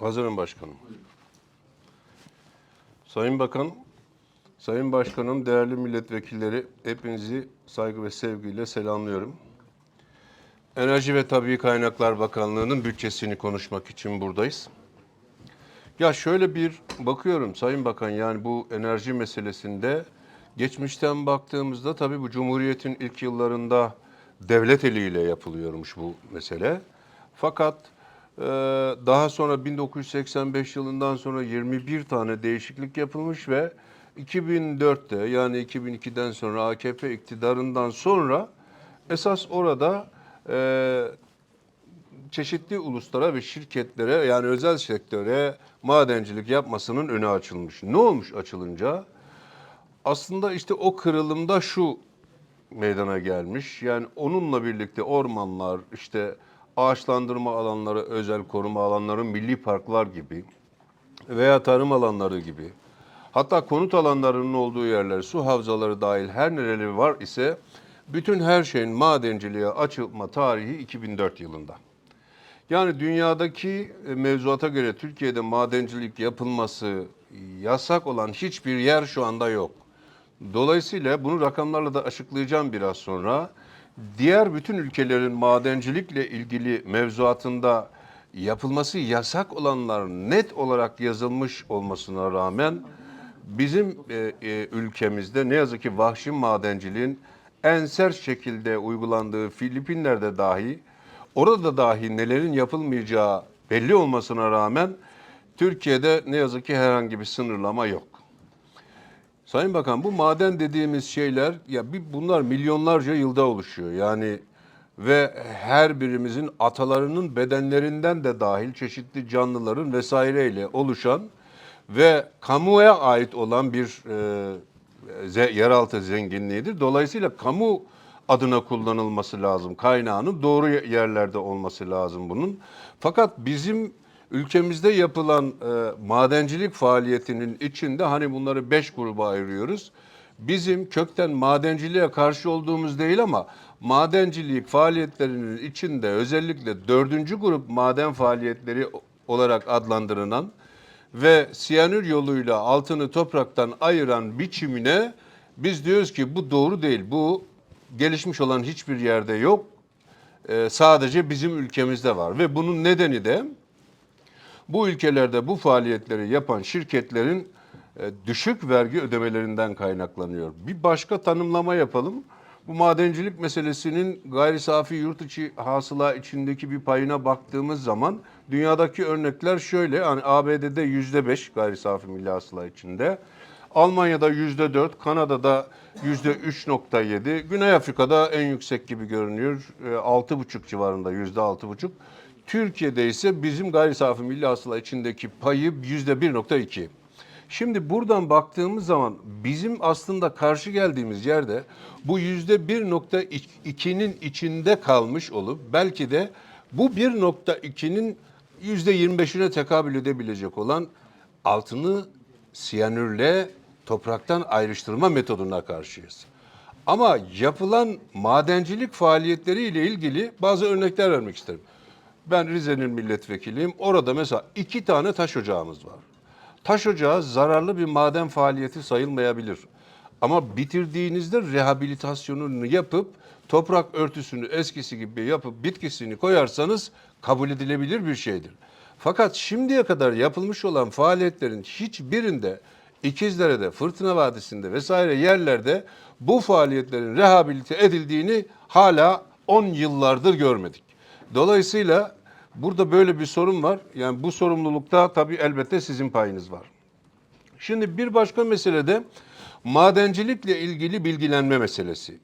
Hazırım başkanım. Sayın Bakan, Sayın Başkanım, değerli milletvekilleri hepinizi saygı ve sevgiyle selamlıyorum. Enerji ve Tabii Kaynaklar Bakanlığı'nın bütçesini konuşmak için buradayız. Ya şöyle bir bakıyorum Sayın Bakan yani bu enerji meselesinde geçmişten baktığımızda tabii bu Cumhuriyet'in ilk yıllarında devlet eliyle yapılıyormuş bu mesele. Fakat daha sonra 1985 yılından sonra 21 tane değişiklik yapılmış ve 2004'te yani 2002'den sonra AKP iktidarından sonra esas orada e, çeşitli uluslara ve şirketlere yani özel sektöre madencilik yapmasının önü açılmış. Ne olmuş açılınca? Aslında işte o kırılımda şu meydana gelmiş. Yani onunla birlikte ormanlar, işte ağaçlandırma alanları, özel koruma alanları, milli parklar gibi veya tarım alanları gibi hatta konut alanlarının olduğu yerler, su havzaları dahil her nereleri var ise bütün her şeyin madenciliğe açılma tarihi 2004 yılında. Yani dünyadaki e, mevzuata göre Türkiye'de madencilik yapılması yasak olan hiçbir yer şu anda yok. Dolayısıyla bunu rakamlarla da açıklayacağım biraz sonra. Diğer bütün ülkelerin madencilikle ilgili mevzuatında yapılması yasak olanlar net olarak yazılmış olmasına rağmen bizim e, e, ülkemizde ne yazık ki vahşi madenciliğin en sert şekilde uygulandığı Filipinler'de dahi orada dahi nelerin yapılmayacağı belli olmasına rağmen Türkiye'de ne yazık ki herhangi bir sınırlama yok. Sayın Bakan bu maden dediğimiz şeyler ya bir bunlar milyonlarca yılda oluşuyor. Yani ve her birimizin atalarının bedenlerinden de dahil çeşitli canlıların vesaireyle oluşan ve kamuya ait olan bir e, yeraltı zenginliğidir. Dolayısıyla kamu adına kullanılması lazım. Kaynağının doğru yerlerde olması lazım bunun. Fakat bizim ülkemizde yapılan e, madencilik faaliyetinin içinde hani bunları beş gruba ayırıyoruz. Bizim kökten madenciliğe karşı olduğumuz değil ama madencilik faaliyetlerinin içinde özellikle dördüncü grup maden faaliyetleri olarak adlandırılan ve siyanür yoluyla altını topraktan ayıran biçimine biz diyoruz ki bu doğru değil. Bu gelişmiş olan hiçbir yerde yok. Ee, sadece bizim ülkemizde var ve bunun nedeni de bu ülkelerde bu faaliyetleri yapan şirketlerin e, düşük vergi ödemelerinden kaynaklanıyor. Bir başka tanımlama yapalım. Bu madencilik meselesinin gayri safi yurt içi hasıla içindeki bir payına baktığımız zaman dünyadaki örnekler şöyle. Hani ABD'de yüzde beş gayri safi milli hasıla içinde. Almanya'da yüzde dört, Kanada'da yüzde üç nokta yedi, Güney Afrika'da en yüksek gibi görünüyor. E, Altı buçuk civarında yüzde altı buçuk. Türkiye'de ise bizim gayri safi milli hasıla içindeki payı yüzde bir nokta iki. Şimdi buradan baktığımız zaman bizim aslında karşı geldiğimiz yerde bu yüzde bir nokta ikinin içinde kalmış olup belki de bu bir nokta ikinin yüzde yirmi beşine tekabül edebilecek olan altını siyanürle topraktan ayrıştırma metoduna karşıyız. Ama yapılan madencilik faaliyetleri ile ilgili bazı örnekler vermek isterim. Ben Rize'nin milletvekiliyim. Orada mesela iki tane taş ocağımız var. Taş ocağı zararlı bir maden faaliyeti sayılmayabilir. Ama bitirdiğinizde rehabilitasyonunu yapıp toprak örtüsünü eskisi gibi yapıp bitkisini koyarsanız kabul edilebilir bir şeydir. Fakat şimdiye kadar yapılmış olan faaliyetlerin hiçbirinde İkizdere'de, Fırtına Vadisi'nde vesaire yerlerde bu faaliyetlerin rehabilite edildiğini hala 10 yıllardır görmedik. Dolayısıyla burada böyle bir sorun var. Yani bu sorumlulukta tabii elbette sizin payınız var. Şimdi bir başka mesele de madencilikle ilgili bilgilenme meselesi.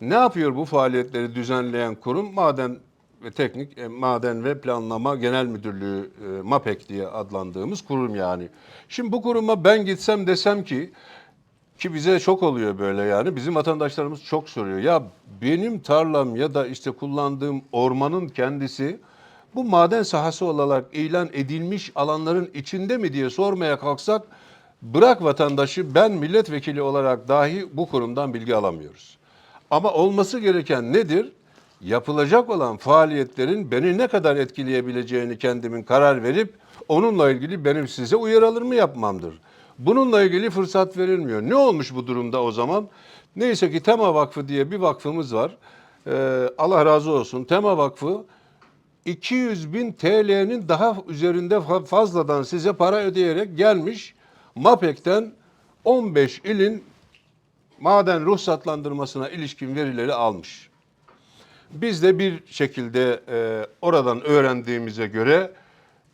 Ne yapıyor bu faaliyetleri düzenleyen kurum? Maden ve Teknik e, Maden ve Planlama Genel Müdürlüğü e, MAPEK diye adlandığımız kurum yani. Şimdi bu kuruma ben gitsem desem ki ki bize çok oluyor böyle yani. Bizim vatandaşlarımız çok soruyor. Ya benim tarlam ya da işte kullandığım ormanın kendisi bu maden sahası olarak ilan edilmiş alanların içinde mi diye sormaya kalksak bırak vatandaşı ben milletvekili olarak dahi bu kurumdan bilgi alamıyoruz. Ama olması gereken nedir? Yapılacak olan faaliyetlerin beni ne kadar etkileyebileceğini kendimin karar verip onunla ilgili benim size uyarılarımı yapmamdır. Bununla ilgili fırsat verilmiyor. Ne olmuş bu durumda o zaman? Neyse ki Tema Vakfı diye bir vakfımız var. Ee, Allah razı olsun. Tema Vakfı 200 bin TL'nin daha üzerinde fa- fazladan size para ödeyerek gelmiş. MAPEK'ten 15 ilin maden ruhsatlandırmasına ilişkin verileri almış. Biz de bir şekilde e, oradan öğrendiğimize göre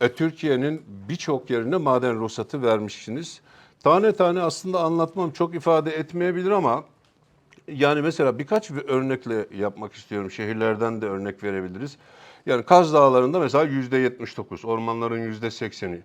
e, Türkiye'nin birçok yerine maden ruhsatı vermişsiniz. Tane tane aslında anlatmam çok ifade etmeyebilir ama yani mesela birkaç bir örnekle yapmak istiyorum. Şehirlerden de örnek verebiliriz. Yani Kaz Dağları'nda mesela yüzde 79, ormanların yüzde 80'i.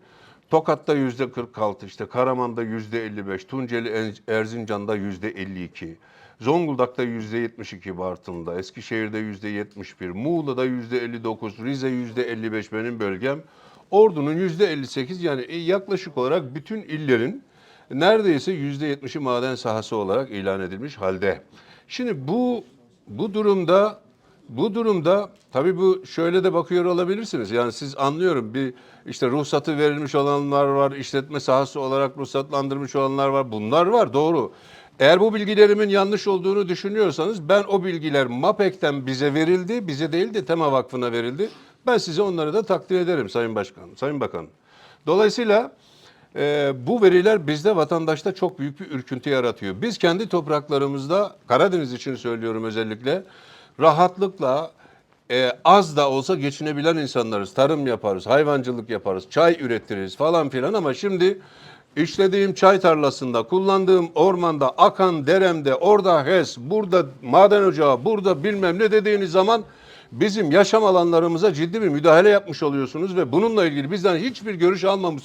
Tokat'ta yüzde 46, işte Karaman'da yüzde 55, Tunceli Er- Erzincan'da yüzde 52. Zonguldak'ta yüzde 72 Bartın'da, Eskişehir'de yüzde 71, Muğla'da yüzde 59, Rize yüzde 55 benim bölgem. Ordu'nun yüzde 58 yani e, yaklaşık olarak bütün illerin neredeyse yüzde 70'i maden sahası olarak ilan edilmiş halde. Şimdi bu bu durumda bu durumda tabii bu şöyle de bakıyor olabilirsiniz. Yani siz anlıyorum bir işte ruhsatı verilmiş olanlar var, işletme sahası olarak ruhsatlandırmış olanlar var. Bunlar var doğru. Eğer bu bilgilerimin yanlış olduğunu düşünüyorsanız ben o bilgiler MAPEK'ten bize verildi, bize değil de Tema Vakfı'na verildi. Ben size onları da takdir ederim Sayın Başkan, Sayın Bakan. Dolayısıyla ee, bu veriler bizde vatandaşta çok büyük bir ürküntü yaratıyor. Biz kendi topraklarımızda, Karadeniz için söylüyorum özellikle, rahatlıkla e, az da olsa geçinebilen insanlarız. Tarım yaparız, hayvancılık yaparız, çay üretiriz falan filan ama şimdi işlediğim çay tarlasında, kullandığım ormanda, akan deremde, orada HES, burada maden ocağı, burada bilmem ne dediğiniz zaman bizim yaşam alanlarımıza ciddi bir müdahale yapmış oluyorsunuz ve bununla ilgili bizden hiçbir görüş almamış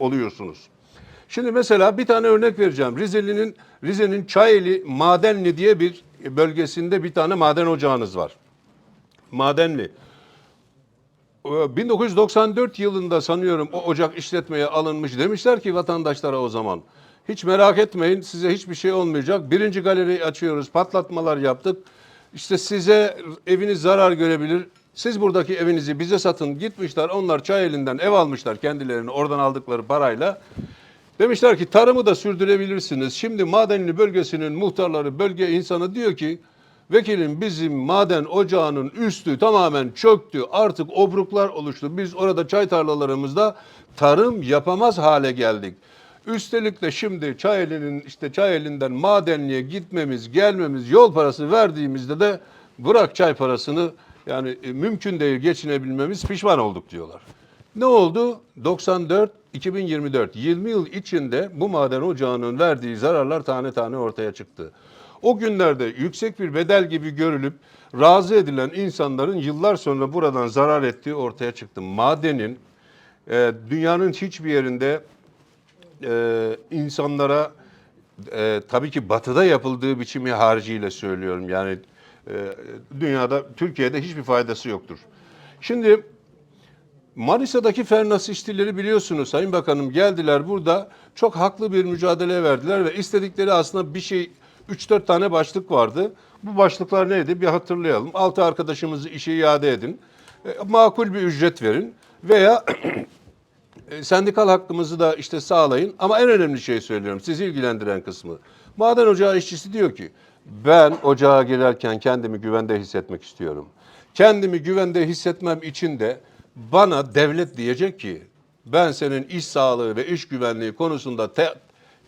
oluyorsunuz. Şimdi mesela bir tane örnek vereceğim. Rize'nin Rize'nin Çayeli Madenli diye bir bölgesinde bir tane maden ocağınız var. Madenli. Ee, 1994 yılında sanıyorum o ocak işletmeye alınmış. Demişler ki vatandaşlara o zaman hiç merak etmeyin size hiçbir şey olmayacak. Birinci galeriyi açıyoruz patlatmalar yaptık. İşte size eviniz zarar görebilir. Siz buradaki evinizi bize satın gitmişler. Onlar çay elinden ev almışlar kendilerini oradan aldıkları parayla. Demişler ki tarımı da sürdürebilirsiniz. Şimdi Madenli bölgesinin muhtarları, bölge insanı diyor ki vekilim bizim maden ocağının üstü tamamen çöktü. Artık obruklar oluştu. Biz orada çay tarlalarımızda tarım yapamaz hale geldik. Üstelik de şimdi Çayeli'nin işte Çayeli'nden Madenli'ye gitmemiz, gelmemiz, yol parası verdiğimizde de bırak çay parasını yani e, mümkün değil geçinebilmemiz pişman olduk diyorlar. Ne oldu? 94 2024 20 yıl içinde bu maden ocağının verdiği zararlar tane tane ortaya çıktı. O günlerde yüksek bir bedel gibi görülüp razı edilen insanların yıllar sonra buradan zarar ettiği ortaya çıktı. Madenin e, dünyanın hiçbir yerinde e, insanlara e, tabii ki batıda yapıldığı biçimi haricinde söylüyorum. Yani e, dünyada, Türkiye'de hiçbir faydası yoktur. Şimdi Manisa'daki Fernas işçileri biliyorsunuz Sayın Bakanım geldiler burada çok haklı bir mücadele verdiler ve istedikleri aslında bir şey 3-4 tane başlık vardı. Bu başlıklar neydi bir hatırlayalım. 6 arkadaşımızı işe iade edin. E, makul bir ücret verin veya e, sendikal hakkımızı da işte sağlayın. Ama en önemli şey söylüyorum, sizi ilgilendiren kısmı. Maden ocağı işçisi diyor ki, ben ocağa girerken kendimi güvende hissetmek istiyorum. Kendimi güvende hissetmem için de bana devlet diyecek ki, ben senin iş sağlığı ve iş güvenliği konusunda te-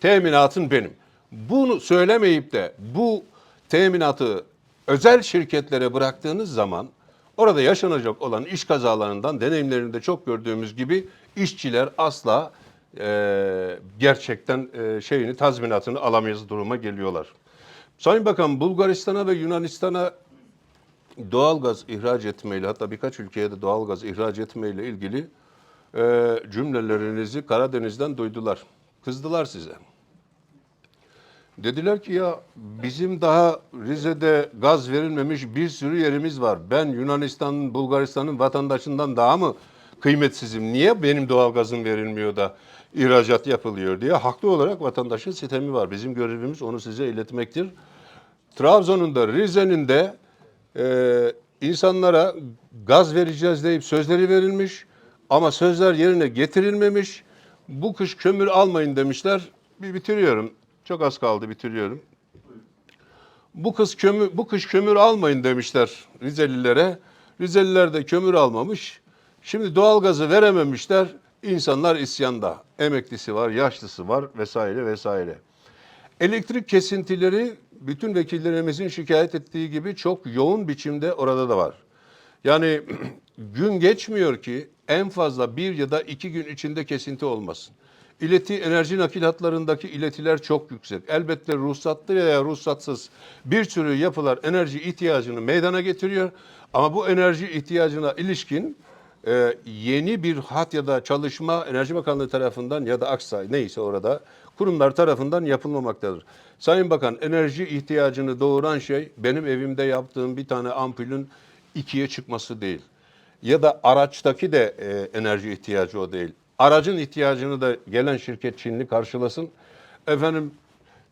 teminatın benim. Bunu söylemeyip de bu teminatı özel şirketlere bıraktığınız zaman orada yaşanacak olan iş kazalarından deneyimlerinde çok gördüğümüz gibi işçiler asla e, gerçekten e, şeyini tazminatını alamayız duruma geliyorlar. Sayın Bakan Bulgaristan'a ve Yunanistan'a doğalgaz ihraç etmeyle hatta birkaç ülkeye de doğalgaz ihraç etmeyle ilgili e, cümlelerinizi Karadeniz'den duydular. Kızdılar size. Dediler ki ya bizim daha Rize'de gaz verilmemiş bir sürü yerimiz var. Ben Yunanistan'ın, Bulgaristan'ın vatandaşından daha mı kıymetsizim? Niye benim doğalgazım verilmiyor da ihracat yapılıyor diye haklı olarak vatandaşın sitemi var. Bizim görevimiz onu size iletmektir. Trabzon'un da Rize'nin de e, insanlara gaz vereceğiz deyip sözleri verilmiş. Ama sözler yerine getirilmemiş. Bu kış kömür almayın demişler. Bir bitiriyorum. Çok az kaldı bitiriyorum. Bu kız kömür bu kış kömür almayın demişler Rizelilere. Rizeliler de kömür almamış. Şimdi doğalgazı verememişler. İnsanlar isyanda. Emeklisi var, yaşlısı var vesaire vesaire. Elektrik kesintileri bütün vekillerimizin şikayet ettiği gibi çok yoğun biçimde orada da var. Yani gün geçmiyor ki en fazla bir ya da iki gün içinde kesinti olmasın. İleti enerji nakil hatlarındaki iletiler çok yüksek. Elbette ruhsatlı veya ruhsatsız bir sürü yapılar enerji ihtiyacını meydana getiriyor. Ama bu enerji ihtiyacına ilişkin e, yeni bir hat ya da çalışma Enerji Bakanlığı tarafından ya da Aksay neyse orada kurumlar tarafından yapılmamaktadır. Sayın Bakan enerji ihtiyacını doğuran şey benim evimde yaptığım bir tane ampulün ikiye çıkması değil. Ya da araçtaki de e, enerji ihtiyacı o değil. Aracın ihtiyacını da gelen şirket Çinli karşılasın. Efendim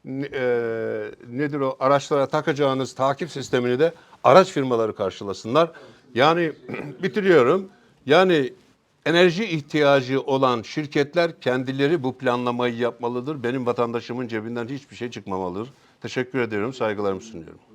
e, nedir o araçlara takacağınız takip sistemini de araç firmaları karşılasınlar. Yani bitiriyorum. Yani enerji ihtiyacı olan şirketler kendileri bu planlamayı yapmalıdır. Benim vatandaşımın cebinden hiçbir şey çıkmamalıdır. Teşekkür ediyorum, saygılarımı sunuyorum.